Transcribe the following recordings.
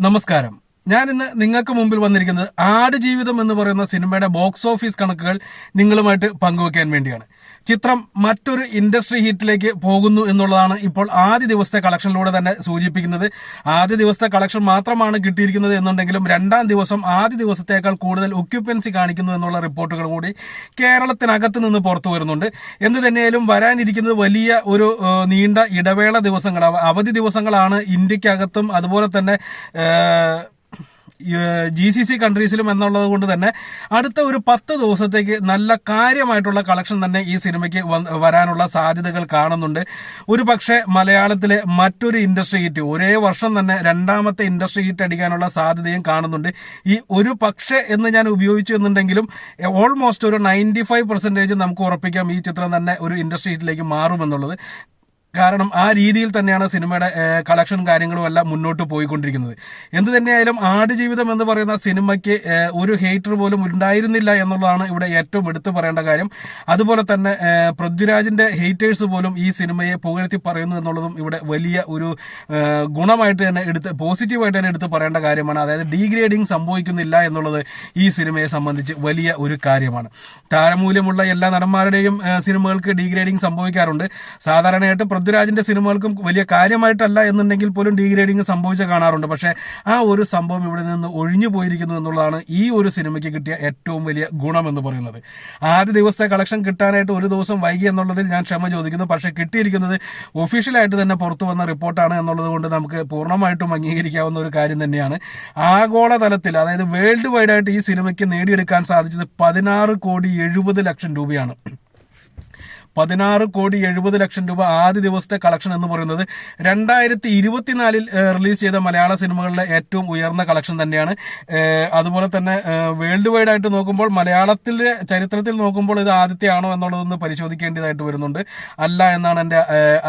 നമസ്കാരം. ഞാൻ ഇന്ന് നിങ്ങൾക്ക് മുമ്പിൽ വന്നിരിക്കുന്നത് ആട് ജീവിതം എന്ന് പറയുന്ന സിനിമയുടെ ബോക്സ് ഓഫീസ് കണക്കുകൾ നിങ്ങളുമായിട്ട് പങ്കുവെക്കാൻ വേണ്ടിയാണ്. ചിത്രം മറ്റൊരു ഇൻഡസ്ട്രി ഹിറ്റിലേക്ക് പോകുന്നു എന്നുള്ളതാണ് ഇപ്പോൾ ആദ്യ ദിവസത്തെ കളക്ഷനിലൂടെ തന്നെ സൂചിപ്പിക്കുന്നത്. ആദ്യ ദിവസത്തെ കളക്ഷൻ മാത്രമാണ് കിട്ടിയിരിക്കുന്നത് എന്നുണ്ടെങ്കിലും രണ്ടാം ദിവസം ആദ്യ ദിവസത്തേക്കാൾ കൂടുതൽ ഒക്യുപ്പൻസി കാണിക്കുന്നു എന്നുള്ള റിപ്പോർട്ടുകൾ കൂടി കേരളത്തിനകത്ത് നിന്ന് പുറത്തു വരുന്നുണ്ട്. എന്ത് തന്നെയാലും വരാനിരിക്കുന്നത് വലിയ ഒരു നീണ്ട ഇടവേള ദിവസങ്ങൾ അവധി ദിവസങ്ങളാണ് ഇന്ത്യക്കകത്തും അതുപോലെ തന്നെ ജി സി സി കൺട്രീസിലും എന്നുള്ളത് കൊണ്ട് തന്നെ അടുത്ത ഒരു പത്ത് ദിവസത്തേക്ക് നല്ല കാര്യമായിട്ടുള്ള കളക്ഷൻ തന്നെ ഈ സിനിമയ്ക്ക് വരാനുള്ള സാധ്യതകൾ കാണുന്നുണ്ട്. ഒരു പക്ഷേ മലയാളത്തിലെ മറ്റൊരു ഇൻഡസ്ട്രി ഹിറ്റ് ഒരേ വർഷം തന്നെ രണ്ടാമത്തെ ഇൻഡസ്ട്രി ഹിറ്റ് അടിക്കാനുള്ള സാധ്യതയും കാണുന്നുണ്ട്. ഈ ഒരു പക്ഷേ എന്ന് ഞാൻ ഉപയോഗിച്ചു എന്നുണ്ടെങ്കിലും ഓൾമോസ്റ്റ് ഒരു നയന്റി ഫൈവ് പെർസെന്റേജ് നമുക്ക് ഉറപ്പിക്കാം ഈ ചിത്രം തന്നെ ഒരു ഇൻഡസ്ട്രി ഹിറ്റിലേക്ക് മാറുമെന്നുള്ളത്. കാരണം ആ രീതിയിൽ തന്നെയാണ് സിനിമയുടെ കളക്ഷൻ കാര്യങ്ങളും എല്ലാം മുന്നോട്ട് പോയിക്കൊണ്ടിരിക്കുന്നത്. എന്ത് തന്നെയായാലും ആടുജീവിതം എന്ന് പറയുന്ന സിനിമയ്ക്ക് ഒരു ഹേറ്റർ പോലും ഉണ്ടായിരുന്നില്ല എന്നുള്ളതാണ് ഇവിടെ ഏറ്റവും എടുത്തു പറയേണ്ട കാര്യം. അതുപോലെ തന്നെ പൃഥ്വിരാജിന്റെ ഹേറ്റേഴ്സ് പോലും ഈ സിനിമയെ പുകഴ്ത്തി പറയുന്നു എന്നുള്ളതും ഇവിടെ വലിയ ഒരു ഗുണമായിട്ട് തന്നെ എടുത്ത് പോസിറ്റീവായിട്ട് തന്നെ എടുത്ത് പറയേണ്ട കാര്യമാണ്. അതായത് ഡീഗ്രേഡിങ് സംഭവിക്കുന്നില്ല എന്നുള്ളത് ഈ സിനിമയെ സംബന്ധിച്ച് വലിയ ഒരു കാര്യമാണ്. താരമൂല്യമുള്ള എല്ലാ നടന്മാരുടെയും സിനിമകൾക്ക് ഡീഗ്രേഡിങ് സംഭവിക്കാറുണ്ട്. സാധാരണയായിട്ട് പൃഥ്വിരാജിന്റെ സിനിമകൾക്കും വലിയ കാര്യമായിട്ടല്ല എന്നുണ്ടെങ്കിൽ പോലും ഡീഗ്രേഡിങ് സംഭവിച്ച കാണാറുണ്ട്. പക്ഷേ ആ ഒരു സംഭവം ഇവിടെ നിന്ന് ഒഴിഞ്ഞു പോയിരിക്കുന്നു എന്നുള്ളതാണ് ഈ ഒരു സിനിമയ്ക്ക് കിട്ടിയ ഏറ്റവും വലിയ ഗുണം എന്ന് പറയുന്നത്. ആദ്യ ദിവസത്തെ കളക്ഷൻ കിട്ടാനായിട്ട് ഒരു ദിവസം വൈകി എന്നുള്ളതിൽ ഞാൻ ക്ഷമ ചോദിക്കുന്നു. പക്ഷേ കിട്ടിയിരിക്കുന്നത് ഒഫീഷ്യലായിട്ട് തന്നെ പുറത്തു വന്ന റിപ്പോർട്ടാണ് എന്നുള്ളത് കൊണ്ട് നമുക്ക് പൂർണമായിട്ടും അംഗീകരിക്കാവുന്ന ഒരു കാര്യം തന്നെയാണ്. ആഗോളതലത്തിൽ അതായത് വേൾഡ് വൈഡായിട്ട് ഈ സിനിമയ്ക്ക് നേടിയെടുക്കാൻ സാധിച്ചത് പതിനാറ് കോടി എഴുപത് ലക്ഷം രൂപയാണ്. പതിനാറ് കോടി എഴുപത് ലക്ഷം രൂപ ആദ്യ ദിവസത്തെ കളക്ഷൻ എന്ന് പറയുന്നത് രണ്ടായിരത്തി ഇരുപത്തിനാലിൽ റിലീസ് ചെയ്ത മലയാള സിനിമകളിലെ ഏറ്റവും ഉയർന്ന കളക്ഷൻ തന്നെയാണ്. അതുപോലെ തന്നെ വേൾഡ് വൈഡ് ആയിട്ട് നോക്കുമ്പോൾ മലയാളത്തിലെ ചരിത്രത്തിൽ നോക്കുമ്പോൾ ഇത് ആദ്യത്തെയാണോ എന്നുള്ളതൊന്ന് പരിശോധിക്കേണ്ടതായിട്ട് വരുന്നുണ്ട്. അല്ല എന്നാണ് എന്റെ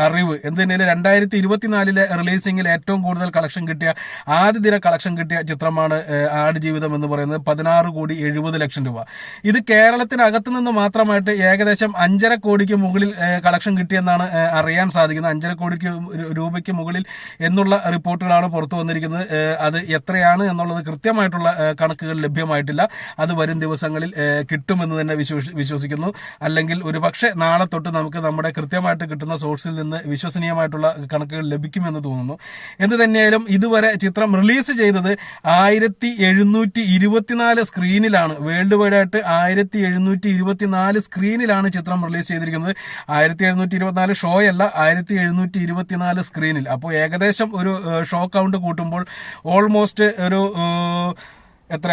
അറിവ്. എന്ത് തന്നെയാലും രണ്ടായിരത്തി ഇരുപത്തിനാലിലെ റിലീസിംഗിൽ ഏറ്റവും കൂടുതൽ കളക്ഷൻ കിട്ടിയ ആദ്യ ദിന കളക്ഷൻ കിട്ടിയ ചിത്രമാണ് ആട് ജീവിതം എന്ന് പറയുന്നത്. പതിനാറ് കോടി എഴുപത് ലക്ഷം രൂപ. ഇത് കേരളത്തിനകത്ത് നിന്ന് മാത്രമായിട്ട് ഏകദേശം അഞ്ചര കോടിക്ക് മുകളിൽ കളക്ഷൻ കിട്ടിയെന്നാണ് അറിയാൻ സാധിക്കുന്നത്. അഞ്ചര കോടി രൂപയ്ക്ക് മുകളിൽ എന്നുള്ള റിപ്പോർട്ടുകളാണ് പുറത്തു വന്നിരിക്കുന്നത്. അത് എത്രയാണ് എന്നുള്ളത് കൃത്യമായിട്ടുള്ള കണക്കുകൾ ലഭ്യമായിട്ടില്ല. അത് വരും ദിവസങ്ങളിൽ കിട്ടുമെന്ന് തന്നെ വിശ്വസിക്കുന്നു. അല്ലെങ്കിൽ ഒരുപക്ഷെ നാളെ തൊട്ട് നമുക്ക് നമ്മുടെ കൃത്യമായിട്ട് കിട്ടുന്ന സോഴ്സിൽ നിന്ന് വിശ്വസനീയമായിട്ടുള്ള കണക്കുകൾ ലഭിക്കുമെന്ന് തോന്നുന്നു. എന്ത് തന്നെയായാലും ഇതുവരെ ചിത്രം റിലീസ് ചെയ്തത് ആയിരത്തി എഴുന്നൂറ്റി ഇരുപത്തിനാല് സ്ക്രീനിലാണ്. വേൾഡ് വൈഡ് ആയിട്ട് ആയിരത്തി എഴുന്നൂറ്റി ഇരുപത്തിനാല് സ്ക്രീനിലാണ് ചിത്രം റിലീസ് ചെയ്തിരിക്കുന്നത്. ആയിരത്തി എഴുന്നൂറ്റി ഇരുപത്തിനാല് ഷോ അല്ല ആയിരത്തി എഴുന്നൂറ്റി ഇരുപത്തിനാല് സ്ക്രീനിൽ അപ്പോൾ ഏകദേശം ഒരു ഷോ കൗണ്ട് കൂട്ടുമ്പോൾ ഓൾമോസ്റ്റ് ഒരു എത്ര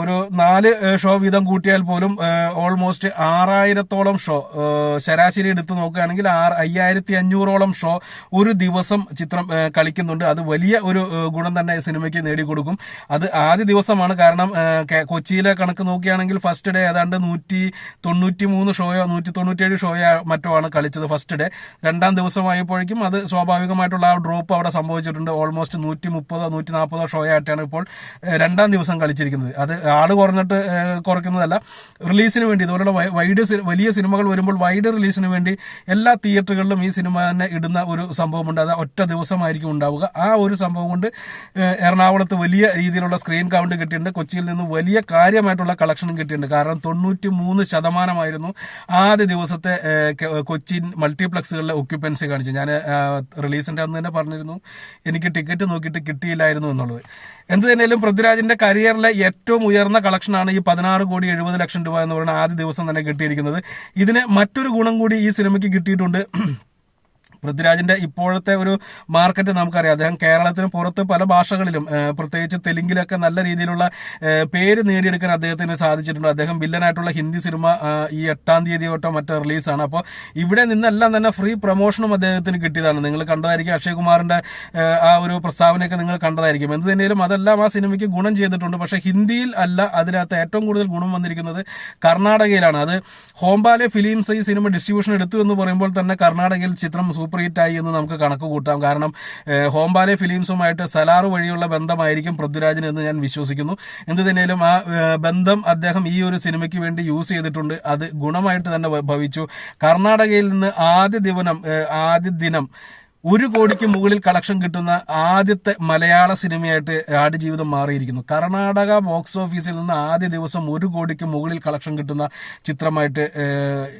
ഒരു നാല് ഷോ വീതം കൂട്ടിയാൽ പോലും ഓൾമോസ്റ്റ് ആറായിരത്തോളം ഷോ. ശരാശരി എടുത്ത് നോക്കുകയാണെങ്കിൽ ആറ് അയ്യായിരത്തി അഞ്ഞൂറോളം ഷോ ഒരു ദിവസം ചിത്രം കളിക്കുന്നുണ്ട്. അത് വലിയ ഒരു ഗുണം തന്നെ സിനിമയ്ക്ക് നേടിക്കൊടുക്കും. അത് ആദ്യ ദിവസമാണ്. കാരണം കൊച്ചിയിലെ കണക്ക് നോക്കുകയാണെങ്കിൽ ഫസ്റ്റ് ഡേ ഏതാണ്ട് നൂറ്റി തൊണ്ണൂറ്റി മൂന്ന് ഷോയോ നൂറ്റി തൊണ്ണൂറ്റിയേഴ് ഷോയോ മറ്റോ ആണ് കളിച്ചത് ഫസ്റ്റ് ഡേ രണ്ടാം ദിവസമായപ്പോഴേക്കും അത് സ്വാഭാവികമായിട്ടുള്ള ആ ഡ്രോപ്പ് അവിടെ സംഭവിച്ചിട്ടുണ്ട്. ഓൾമോസ്റ്റ് നൂറ്റി മുപ്പതോ നൂറ്റി നാൽപ്പതോ ഷോ ആയിട്ടാണ് ഇപ്പോൾ രണ്ടാം ദിവസം കളിച്ചിരിക്കുന്നത് അത് ആൾ കുറഞ്ഞിട്ട് കുറയ്ക്കുന്നതല്ല റിലീസിന് വേണ്ടി ഇതുപോലുള്ള വൈഡ് വലിയ സിനിമകൾ വരുമ്പോൾ വൈഡ് റിലീസിന് വേണ്ടി എല്ലാ തിയേറ്ററുകളിലും ഈ സിനിമ തന്നെ ഇടുന്ന ഒരു സംഭവമുണ്ട്. അത് ഒറ്റ ദിവസമായിരിക്കും ഉണ്ടാവുക. ആ ഒരു സംഭവം കൊണ്ട് എറണാകുളത്ത് വലിയ രീതിയിലുള്ള സ്ക്രീൻ കൗണ്ട് കിട്ടിയിട്ടുണ്ട്. കൊച്ചിയിൽ നിന്ന് വലിയ കാര്യമായിട്ടുള്ള കളക്ഷനും കിട്ടിയിട്ടുണ്ട്. കാരണം തൊണ്ണൂറ്റി മൂന്ന് ശതമാനമായിരുന്നു ആദ്യ ദിവസത്തെ കൊച്ചിൻ മൾട്ടിപ്ലക്സുകളിലെ ഒക്യുപ്പൻസി കാണിച്ചു ഞാൻ റിലീസിന്റെ അന്ന് തന്നെ പറഞ്ഞിരുന്നു എനിക്ക് ടിക്കറ്റ് നോക്കിയിട്ട് കിട്ടിയില്ലായിരുന്നു എന്നുള്ളത്. എന്ത് തന്നെയാലും പൃഥ്വിരാജിന്റെ കരിയറിലെ ഏറ്റവും ഉയർന്ന കളക്ഷനാണ് ഈ പതിനാറ് കോടി എഴുപത് ലക്ഷം രൂപ എന്ന് പറയുന്ന ആദ്യ ദിവസം തന്നെ കിട്ടിയിരിക്കുന്നത്. ഇതിന് മറ്റൊരു ഗുണം കൂടി ഈ സിനിമയ്ക്ക് കിട്ടിയിട്ടുണ്ട്. പൃഥ്വിരാജിന്റെ ഇപ്പോഴത്തെ ഒരു മാർക്കറ്റ് നമുക്കറിയാം. അദ്ദേഹം കേരളത്തിന് പുറത്ത് പല ഭാഷകളിലും പ്രത്യേകിച്ച് തെലുങ്കിലൊക്കെ നല്ല രീതിയിലുള്ള പേര് നേടിയെടുക്കാൻ അദ്ദേഹത്തിന് സാധിച്ചിട്ടുണ്ട്. അദ്ദേഹം വില്ലനായിട്ടുള്ള ഹിന്ദി സിനിമ ഈ എട്ടാം തീയതി തൊട്ടോ മറ്റോ റിലീസാണ്. അപ്പോൾ ഇവിടെ നിന്നെല്ലാം തന്നെ ഫ്രീ പ്രൊമോഷനും അദ്ദേഹത്തിന് കിട്ടിയതാണ്. നിങ്ങൾ കണ്ടതായിരിക്കും അക്ഷയ് കുമാറിന്റെ ആ ഒരു പ്രസ്താവനയൊക്കെ നിങ്ങൾ കണ്ടതായിരിക്കും. എന്ത് തന്നെയാലും അതെല്ലാം ആ സിനിമയ്ക്ക് ഗുണം ചെയ്തിട്ടുണ്ട്. പക്ഷേ ഹിന്ദിയിൽ അല്ല അതിനകത്ത് ഏറ്റവും കൂടുതൽ ഗുണം വന്നിരിക്കുന്നത് കർണാടകയിലാണ്. അത് ഹോംബാലെ ഫിലിംസ് ഈ സിനിമ ഡിസ്ട്രിബ്യൂഷൻ എടുത്തു എന്ന് പറയുമ്പോൾ തന്നെ കർണാടകയിൽ ചിത്രം സൂപ്പർ ഹിറ്റ് ആയി എന്ന് നമുക്ക് കണക്ക് കൂട്ടാം. കാരണം ഹോംബാലെ ഫിലിംസുമായിട്ട് സലാർ വഴിയുള്ള ബന്ധമായിരിക്കും പൃഥ്വിരാജിന് എന്ന് ഞാൻ വിശ്വസിക്കുന്നു. എന്ത് തന്നെയാലും ആ ബന്ധം അദ്ദേഹം ഈ ഒരു സിനിമയ്ക്ക് വേണ്ടി യൂസ് ചെയ്തിട്ടുണ്ട്. അത് ഗുണമായിട്ട് തന്നെ ഭവിച്ചു. കർണാടകയിൽ നിന്ന് ആദ്യ ദിവനം ആദ്യ ദിനം ഒരു കോടിക്ക് മുകളിൽ കളക്ഷൻ കിട്ടുന്ന ആദ്യത്തെ മലയാള സിനിമയായിട്ട് ആടുജീവിതം മാറിയിരിക്കുന്നു. കർണാടക ബോക്സ് ഓഫീസിൽ നിന്ന് ആദ്യ ദിവസം ഒരു കോടിക്ക് മുകളിൽ കളക്ഷൻ കിട്ടുന്ന ചിത്രമായിട്ട്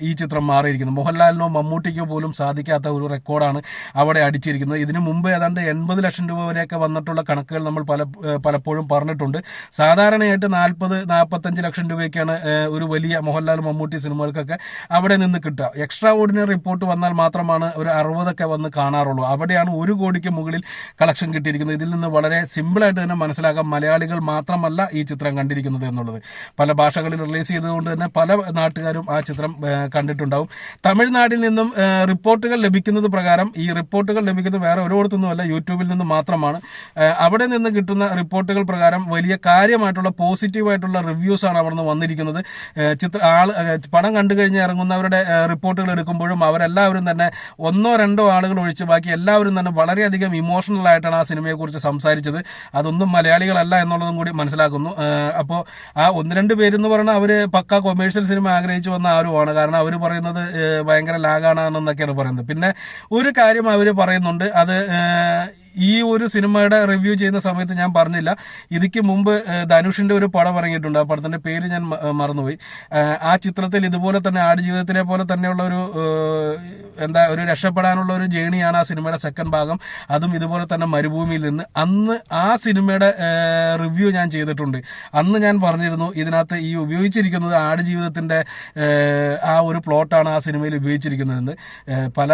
ഈ ചിത്രം മാറിയിരിക്കുന്നു. മോഹൻലാലിനോ മമ്മൂട്ടിക്കോ പോലും സാധിക്കാത്ത ഒരു റെക്കോർഡാണ് അവിടെ അടിച്ചിരിക്കുന്നത്. ഇതിനു മുമ്പ് ഏതാണ്ട് എൺപത് ലക്ഷം രൂപ വരെയൊക്കെ വന്നിട്ടുള്ള കണക്കുകൾ നമ്മൾ പല പലപ്പോഴും പറഞ്ഞിട്ടുണ്ട്. സാധാരണയായിട്ട് നാൽപ്പത് നാൽപ്പത്തഞ്ച് ലക്ഷം രൂപയ്ക്കാണ് ഒരു വലിയ മോഹൻലാൽ മമ്മൂട്ടി സിനിമകൾക്കൊക്കെ അവിടെ നിന്ന് കിട്ടുക. എക്സ്ട്രാ ഓർഡിനറി റിപ്പോർട്ട് വന്നാൽ മാത്രമാണ് ഒരു അറുപതൊക്കെ വന്ന് കാണാറുള്ളൂ. അവിടെയാണ് ഒരു കോടിക്ക് മുകളിൽ കളക്ഷൻ കിട്ടിയിരിക്കുന്നത്. ഇതിൽ നിന്ന് വളരെ സിമ്പിളായിട്ട് തന്നെ മനസ്സിലാക്കാം മലയാളികൾ മാത്രമല്ല ഈ ചിത്രം കണ്ടിരിക്കുന്നത് എന്നുള്ളത്. പല ഭാഷകളിൽ റിലീസ് ചെയ്തതുകൊണ്ട് തന്നെ പല നാട്ടുകാരും ആ ചിത്രം കണ്ടിട്ടുണ്ടാവും. തമിഴ്നാട്ടിൽ നിന്നും റിപ്പോർട്ടുകൾ ലഭിക്കുന്നത് പ്രകാരം ഈ റിപ്പോർട്ടുകൾ ലഭിക്കുന്നത് വേറെ ഒരിടത്തുനിന്നുമല്ല യൂട്യൂബിൽ നിന്ന് മാത്രമാണ്. അവിടെ നിന്ന് കിട്ടുന്ന റിപ്പോർട്ടുകൾ പ്രകാരം വലിയ കാര്യമായിട്ടുള്ള പോസിറ്റീവായിട്ടുള്ള റിവ്യൂസ് ആണ് അവിടെ നിന്ന് വന്നിരിക്കുന്നത് ചിത്ര ആൾ പണം കണ്ടു കഴിഞ്ഞ് ഇറങ്ങുന്നവരുടെ റിപ്പോർട്ടുകൾ എടുക്കുമ്പോഴും അവരെല്ലാവരും തന്നെ ഒന്നോ രണ്ടോ ആളുകൾ ഒഴിച്ച് എല്ലാവരും തന്നെ വളരെയധികം ഇമോഷണൽ ആയിട്ടാണ് ആ സിനിമയെക്കുറിച്ച് സംസാരിച്ചത്. അതൊന്നും മലയാളികളല്ല എന്നുള്ളതും കൂടി മനസ്സിലാക്കുന്നു. അപ്പോൾ ആ ഒന്ന് രണ്ട് പേരെന്ന് പറഞ്ഞാൽ അവർ പക്ക കൊമേഴ്ഷ്യൽ സിനിമ ആഗ്രഹിച്ചു വന്ന ആരുമാണ് കാരണം അവർ പറയുന്നത് ഭയങ്കര ലാഗാണെന്നൊക്കെയാണ് പറയുന്നത്. പിന്നെ ഒരു കാര്യം അവർ പറയുന്നുണ്ട്. അത് ഈ ഒരു സിനിമയുടെ റിവ്യൂ ചെയ്യുന്ന സമയത്ത് ഞാൻ പറഞ്ഞില്ല. ഇതിക്ക് മുമ്പ് ധനുഷിന്റെ ഒരു പടം ഇറങ്ങിയിട്ടുണ്ട്. ആ പടത്തിന്റെ പേര് ഞാൻ മറന്നുപോയി. ആ ചിത്രത്തിൽ ഇതുപോലെ തന്നെ ആടുജീവിതത്തിനെ പോലെ തന്നെയുള്ള ഒരു എന്താ ഒരു രക്ഷപ്പെടാനുള്ള ഒരു ജേണിയാണ് ആ സിനിമയുടെ സെക്കൻഡ് ഭാഗം. അതും ഇതുപോലെ തന്നെ മരുഭൂമിയിൽ നിന്ന്. അന്ന് ആ സിനിമയുടെ റിവ്യൂ ഞാൻ ചെയ്തിട്ടുണ്ട്. അന്ന് ഞാൻ പറഞ്ഞിരുന്നു ഇതിനകത്ത് ഈ ഉപയോഗിച്ചിരിക്കുന്നത് ആടുജീവിതത്തിന്റെ ജീവിതത്തിന്റെ ആ ഒരു പ്ലോട്ടാണ് ആ സിനിമയിൽ ഉപയോഗിച്ചിരിക്കുന്നതെന്ന്. പല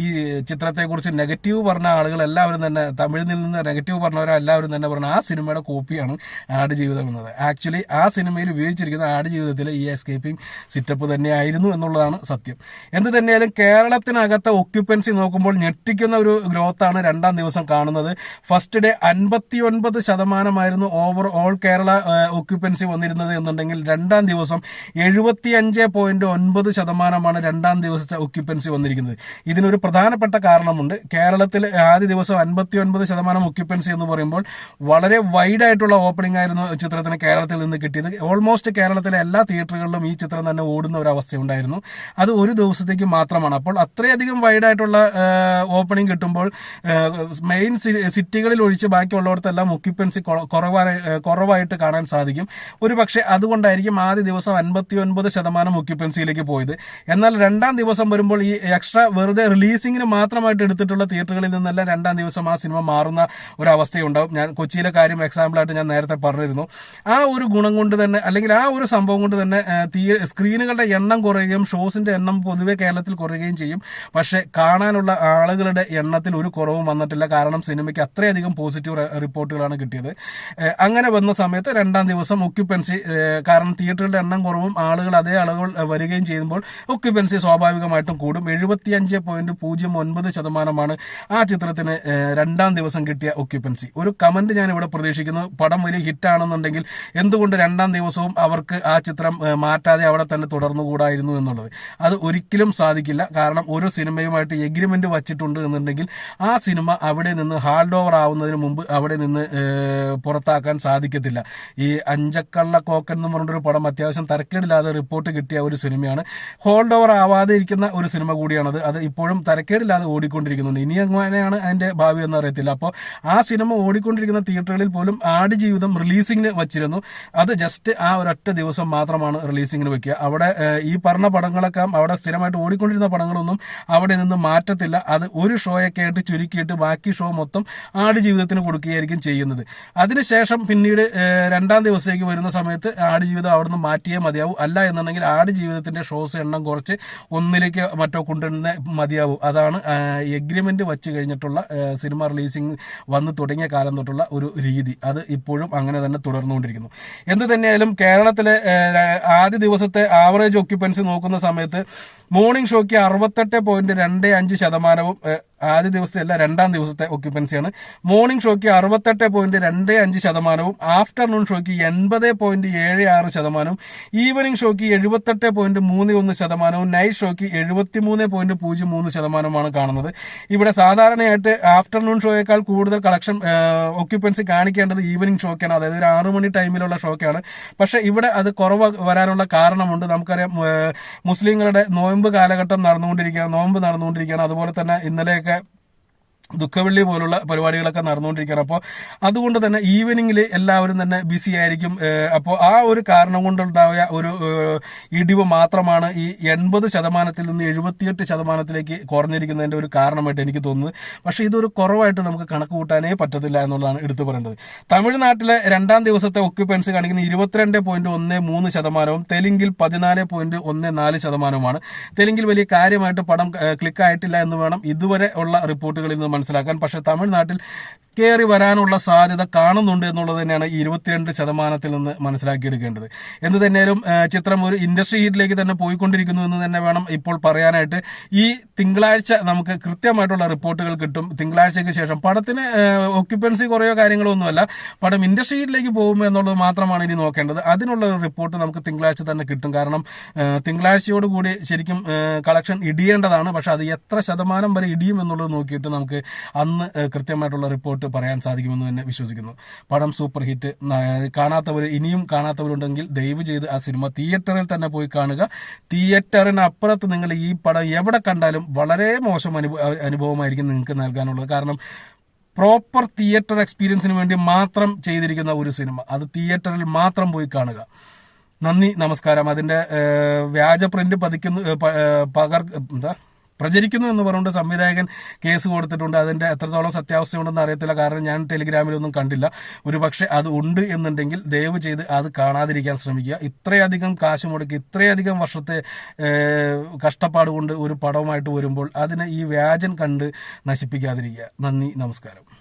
ഈ ചിത്രത്തെക്കുറിച്ച് നെഗറ്റീവ് പറഞ്ഞ ആളുകൾ എല്ലാവരും തന്നെ തമിഴിൽ നിന്ന് നെഗറ്റീവ് പറഞ്ഞവരെല്ലാവരും തന്നെ പറഞ്ഞു ആ സിനിമയുടെ കോപ്പിയാണ് ആട് ജീവിതം എന്നത്. ആക്ച്വലി ആ സിനിമയിൽ ഉപയോഗിച്ചിരിക്കുന്ന ആട് ജീവിതത്തിലെ ഈ എസ്കേപ്പിംഗ് സിറ്റപ്പ് തന്നെയായിരുന്നു എന്നുള്ളതാണ് സത്യം. എന്ത് തന്നെയാലും കേരളത്തിനകത്തെ ഒക്യുപ്പൻസി നോക്കുമ്പോൾ ഞെട്ടിക്കുന്ന ഒരു ഗ്രോത്താണ് രണ്ടാം ദിവസം കാണുന്നത്. ഫസ്റ്റ് ഡേ അൻപത്തി ഒൻപത് ശതമാനമായിരുന്നു ഓവർ ഓൾ കേരള ഒക്യുപ്പൻസി വന്നിരുന്നത് എന്നുണ്ടെങ്കിൽ രണ്ടാം ദിവസം എഴുപത്തി അഞ്ച് പോയിന്റ് ഒൻപത് ശതമാനമാണ് രണ്ടാം ദിവസത്തെ ഒക്യുപ്പൻസി വന്നിരിക്കുന്നത്. ഇതിനൊരു പ്രധാനപ്പെട്ട കാരണമുണ്ട്. കേരളത്തിൽ ആദ്യ ദിവസം അൻപത്തി ഒൻപത് ശതമാനം ഒക്യുപ്പൻസി എന്ന് പറയുമ്പോൾ വളരെ വൈഡ് ആയിട്ടുള്ള ഓപ്പണിംഗ് ആയിരുന്നു ചിത്രത്തിന് കേരളത്തിൽ നിന്ന് കിട്ടിയത്. ഓൾമോസ്റ്റ് കേരളത്തിലെ എല്ലാ തിയേറ്ററുകളിലും ഈ ചിത്രം തന്നെ ഓടുന്ന ഒരു അവസ്ഥയുണ്ടായിരുന്നു അത് ഒരു ദിവസത്തേക്ക് മാത്രമാണ്. അപ്പോൾ അത്രയധികം വൈഡ് ആയിട്ടുള്ള ഓപ്പണിംഗ് കിട്ടുമ്പോൾ മെയിൻ സിറ്റികളിൽ ഒഴിച്ച് ബാക്കിയുള്ളവർക്കെല്ലാം ഒക്യുപ്പൻസി കുറവായി കുറവായിട്ട് കാണാൻ സാധിക്കും. ഒരു പക്ഷേ അതുകൊണ്ടായിരിക്കും ആദ്യ ദിവസം അൻപത്തി ഒൻപത് ശതമാനം ഒക്യുപ്പൻസിയിലേക്ക് പോയത്. എന്നാൽ രണ്ടാം ദിവസം വരുമ്പോൾ ഈ എക്സ്ട്രാ വെറുതെ റിലീസിംഗിന് മാത്രമായിട്ട് എടുത്തിട്ടുള്ള തിയേറ്ററുകളിൽ നിന്നെല്ലാം രണ്ടാം ദിവസം ആ സിനിമ മാറുന്ന ഒരു അവസ്ഥയുണ്ടാവും ഞാൻ കൊച്ചിയിലെ കാര്യം എക്സാമ്പിളായിട്ട് ഞാൻ നേരത്തെ പറഞ്ഞിരുന്നു. ആ ഒരു ഗുണം കൊണ്ട് തന്നെ അല്ലെങ്കിൽ ആ ഒരു സംഭവം കൊണ്ട് തന്നെ സ്ക്രീനുകളുടെ എണ്ണം കുറയുകയും ഷോസിന്റെ എണ്ണം പൊതുവെ കേരളത്തിൽ കുറയുകയും ചെയ്യും. പക്ഷെ കാണാനുള്ള ആളുകളുടെ എണ്ണത്തിൽ ഒരു കുറവും വന്നിട്ടില്ല. കാരണം സിനിമയ്ക്ക് അത്രയധികം പോസിറ്റീവ് റിപ്പോർട്ടുകളാണ് കിട്ടിയത്. അങ്ങനെ വന്ന സമയത്ത് രണ്ടാം ദിവസം ഒക്യുപ്പൻസി കാരണം തിയേറ്ററുകളുടെ എണ്ണം കുറവും ആളുകൾ അതേ അളവുകൾ വരികയും ചെയ്യുമ്പോൾ ഒക്യുപ്പൻസി സ്വാഭാവികമായിട്ടും കൂടും. എഴുപത്തിയഞ്ച് പോയിന്റ് പൂജ്യം ഒൻപത് ശതമാനമാണ് ആ ചിത്രത്തിന് രണ്ടാം ദിവസം കിട്ടിയ ഒക്യുപ്പൻസി ഒരു കമന്റ് ഞാൻ ഇവിടെ പ്രതീക്ഷിക്കുന്നു. പടം വലിയ ഹിറ്റാണെന്നുണ്ടെങ്കിൽ എന്തുകൊണ്ട് രണ്ടാം ദിവസവും അവർക്ക് ആ ചിത്രം മാറ്റാതെ അവിടെ തന്നെ തുടർന്നുകൂടായിരുന്നു എന്നുള്ളത്? അത് ഒരിക്കലും സാധിക്കില്ല. കാരണം ഓരോ സിനിമയുമായിട്ട് എഗ്രിമെന്റ് വച്ചിട്ടുണ്ട് എന്നുണ്ടെങ്കിൽ ആ സിനിമ അവിടെ നിന്ന് ഹാൾഡ് ഓവർ ആവുന്നതിന് മുമ്പ് അവിടെ നിന്ന് പുറത്താക്കാൻ സാധിക്കത്തില്ല. ഈ അഞ്ചക്കള്ള കോക്കൻ എന്ന് പറഞ്ഞൊരു പടം അത്യാവശ്യം തരക്കേടില്ലാതെ റിപ്പോർട്ട് കിട്ടിയ ഒരു സിനിമയാണ്. ഹോൾഡ് ഓവർ ആവാതെ ഇരിക്കുന്ന ഒരു സിനിമ കൂടിയാണത്. അത് ഇപ്പോഴും തരക്കേടില്ലാതെ ഓടിക്കൊണ്ടിരിക്കുന്നുണ്ട്. ഇനി അങ്ങനെയാണ് അതിന്റെ ഭാവി എന്ന് അറിയത്തില്ല. അപ്പോൾ ആ സിനിമ ഓടിക്കൊണ്ടിരിക്കുന്ന തിയേറ്ററുകളിൽ പോലും ആട് ജീവിതം റിലീസിങ്ങിന് വച്ചിരുന്നു. അത് ജസ്റ്റ് ആ ഒരൊറ്റ ദിവസം മാത്രമാണ് റിലീസിങ്ങിന് വെക്കുക. അവിടെ ഈ പറഞ്ഞ പടങ്ങളൊക്കെ അവിടെ സ്ഥിരമായിട്ട് ഓടിക്കൊണ്ടിരുന്ന പടങ്ങളൊന്നും അവിടെ നിന്ന് മാറ്റത്തില്ല. അത് ഒരു ഷോയൊക്കെ ആയിട്ട് ചുരുക്കിയിട്ട് ബാക്കി ഷോ മൊത്തം ആടുജീവിതത്തിന് കൊടുക്കുകയായിരിക്കും ചെയ്യുന്നത്. അതിനുശേഷം പിന്നീട് രണ്ടാം ദിവസത്തേക്ക് വരുന്ന സമയത്ത് ആട് ജീവിതം അവിടെ നിന്ന് മാറ്റിയേ മതിയാവും. അല്ല എന്നുണ്ടെങ്കിൽ ആടുജീവിതത്തിന്റെ ഷോസ് എണ്ണം കുറച്ച് ഒന്നിലേക്ക് മറ്റോ കൊണ്ടുവരുന്ന മതിയാവും. അതാണ് എഗ്രിമെന്റ് വച്ച് കഴിഞ്ഞിട്ടുള്ള സിനിമ റിലീസിങ് വന്ന് തുടങ്ങിയ കാലം തൊട്ടുള്ള ഒരു രീതി. അത് ഇപ്പോഴും അങ്ങനെ തന്നെ തുടർന്നുകൊണ്ടിരിക്കുന്നു. എന്ത് തന്നെയായാലും കേരളത്തിലെ ആദ്യ ദിവസത്തെ ആവറേജ് ഓക്യുപ്പൻസി നോക്കുന്ന സമയത്ത് മോർണിംഗ് ഷോയ്ക്ക് അറുപത്തെട്ട് പോയിന്റ് രണ്ട് അഞ്ച് ശതമാനവും ആദ്യ ദിവസത്തെ അല്ല രണ്ടാം ദിവസത്തെ ഒക്യുപ്പൻസിയാണ് മോർണിംഗ് ഷോയ്ക്ക് അറുപത്തെട്ട് പോയിന്റ് രണ്ട് അഞ്ച് ശതമാനവും ആഫ്റ്റർനൂൺ ഷോയ്ക്ക് എൺപത് പോയിന്റ് ഏഴ് ആറ് ശതമാനവും ഈവനിംഗ് ഷോയ്ക്ക് എഴുപത്തെട്ട് പോയിന്റ് മൂന്ന് ഒന്ന് ശതമാനവും നൈറ്റ് ഷോയ്ക്ക് എഴുപത്തിമൂന്ന് പോയിന്റ് പൂജ്യം മൂന്ന് ശതമാനമാണ് കാണുന്നത്. ഇവിടെ സാധാരണയായിട്ട് ആഫ്റ്റർനൂൺ ഷോയേക്കാൾ കൂടുതൽ കളക്ഷൻ ഒക്യുപ്പൻസി കാണിക്കേണ്ടത് ഈവനിംഗ് ഷോക്കാണ് അതായത് ഒരു ആറു മണി ടൈമിലുള്ള ഷോക്കാണ് പക്ഷേ ഇവിടെ അത് കുറവ് വരാനുള്ള കാരണമുണ്ട്. നമുക്കറിയാം മുസ്ലിങ്ങളുടെ നോയമ്പ് കാലഘട്ടം നടന്നുകൊണ്ടിരിക്കുകയാണ് നോയമ്പ് നടന്നുകൊണ്ടിരിക്കുകയാണ്. അതുപോലെ തന്നെ ഇന്നലെയൊക്കെ ദുഃഖവെള്ളി പോലുള്ള പരിപാടികളൊക്കെ നടന്നുകൊണ്ടിരിക്കുകയാണ്. അപ്പോൾ അതുകൊണ്ട് തന്നെ ഈവനിങ്ങിൽ എല്ലാവരും തന്നെ ബിസി ആയിരിക്കും. അപ്പോൾ ആ ഒരു കാരണം കൊണ്ടുണ്ടായ ഒരു ഇടിവ് മാത്രമാണ് ഈ എൺപത് ശതമാനത്തിൽ നിന്ന് എഴുപത്തിയെട്ട് ശതമാനത്തിലേക്ക് കുറഞ്ഞിരിക്കുന്നതിന്റെ ഒരു കാരണമായിട്ട് എനിക്ക് തോന്നുന്നത്. പക്ഷേ ഇതൊരു കുറവായിട്ട് നമുക്ക് കണക്ക് കൂട്ടാനേ പറ്റത്തില്ല എന്നുള്ളതാണ് എടുത്തു പറയേണ്ടത്. തമിഴ്നാട്ടിലെ രണ്ടാം ദിവസത്തെ ഒക്യുപ്പൻസി കാണിക്കുന്ന ഇരുപത്തിരണ്ട് പോയിന്റ് ഒന്ന് മൂന്ന് ശതമാനവും തെലുങ്കിൽ പതിനാല് പോയിന്റ് ഒന്ന് നാല് ശതമാനവുമാണ്. തെലുങ്കിൽ വലിയ കാര്യമായിട്ട് പടം ക്ലിക്കായിട്ടില്ല എന്ന് വേണം ഇതുവരെ ഉള്ള റിപ്പോർട്ടുകളിൽ നിന്ന് മനസ്സിലാക്കാൻ. പക്ഷേ തമിഴ്നാട്ടിൽ കയറി വരാനുള്ള സാധ്യത കാണുന്നുണ്ട് എന്നുള്ളത് തന്നെയാണ് ഈ ഇരുപത്തിരണ്ട് ശതമാനത്തിൽ നിന്ന് മനസ്സിലാക്കിയെടുക്കേണ്ടത്. എന്ന് തന്നെയാലും ചിത്രം ഒരു ഇൻഡസ്ട്രി ഹീറ്റിലേക്ക് തന്നെ പോയിക്കൊണ്ടിരിക്കുന്നു എന്ന് തന്നെ വേണം ഇപ്പോൾ പറയാനായിട്ട്. ഈ തിങ്കളാഴ്ച നമുക്ക് കൃത്യമായിട്ടുള്ള റിപ്പോർട്ടുകൾ കിട്ടും. തിങ്കളാഴ്ചയ്ക്ക് ശേഷം പടത്തിന് ഒക്യുപ്പൻസി കുറയോ കാര്യങ്ങളോ ഒന്നുമല്ല. പടം ഇൻഡസ്ട്രി ഹീറ്റിലേക്ക് പോകുമ്പോൾ എന്നുള്ളത് മാത്രമാണ് ഇനി നോക്കേണ്ടത്. അതിനുള്ള റിപ്പോർട്ട് നമുക്ക് തിങ്കളാഴ്ച തന്നെ കിട്ടും. കാരണം തിങ്കളാഴ്ചയോട് കൂടി ശരിക്കും കളക്ഷൻ ഇടിയേണ്ടതാണ്. പക്ഷെ അത് എത്ര ശതമാനം വരെ ഇടിയും എന്നുള്ളത് നോക്കിയിട്ട് നമുക്ക് അന്ന് കൃത്യമായിട്ടുള്ള റിപ്പോർട്ട് പറയാൻ സാധിക്കുമെന്ന് തന്നെ വിശ്വസിക്കുന്നു. പടം സൂപ്പർ ഹിറ്റ്. കാണാത്തവർ ഇനിയും കാണാത്തവരുണ്ടെങ്കിൽ ദയവ് ചെയ്ത് ആ സിനിമ തിയേറ്ററിൽ തന്നെ പോയി കാണുക. തിയേറ്ററിനപ്പുറത്ത് നിങ്ങൾ ഈ പടം എവിടെ കണ്ടാലും വളരെ മോശം അനുഭവ അനുഭവമായിരിക്കും നിങ്ങൾക്ക് നൽകാനുള്ളത്. കാരണം പ്രോപ്പർ തിയേറ്റർ എക്സ്പീരിയൻസിന് വേണ്ടി മാത്രം ചെയ്തിരിക്കുന്ന ഒരു സിനിമ. അത് തിയേറ്ററിൽ മാത്രം പോയി കാണുക. നന്ദി നമസ്കാരം. അതിന്റെ വ്യാജ പ്രിന്റ് പതിക്കുന്നു പകർ എന്താ? പ്രചരിക്കുന്നു എന്ന് പറഞ്ഞുകൊണ്ട് സംവിധായകൻ കേസ് കൊടുത്തിട്ടുണ്ട്. അതിന്റെ എത്രത്തോളം സത്യാവസ്ഥയുണ്ടെന്ന് അറിയത്തില്ല. കാരണം ഞാൻ ടെലിഗ്രാമിലൊന്നും കണ്ടില്ല. ഒരു പക്ഷെ അത് ഉണ്ട് എന്നുണ്ടെങ്കിൽ ദയവ് ചെയ്ത് അത് കാണാതിരിക്കാൻ ശ്രമിക്കുക. ഇത്രയധികം കാശ് മുടക്കി ഇത്രയധികം വർഷത്തെ കഷ്ടപ്പാട് കൊണ്ട് ഒരു പടവുമായിട്ട് വരുമ്പോൾ അതിനെ ഈ വ്യാജൻ കണ്ട് നശിപ്പിക്കാതിരിക്കുക. നന്ദി നമസ്കാരം.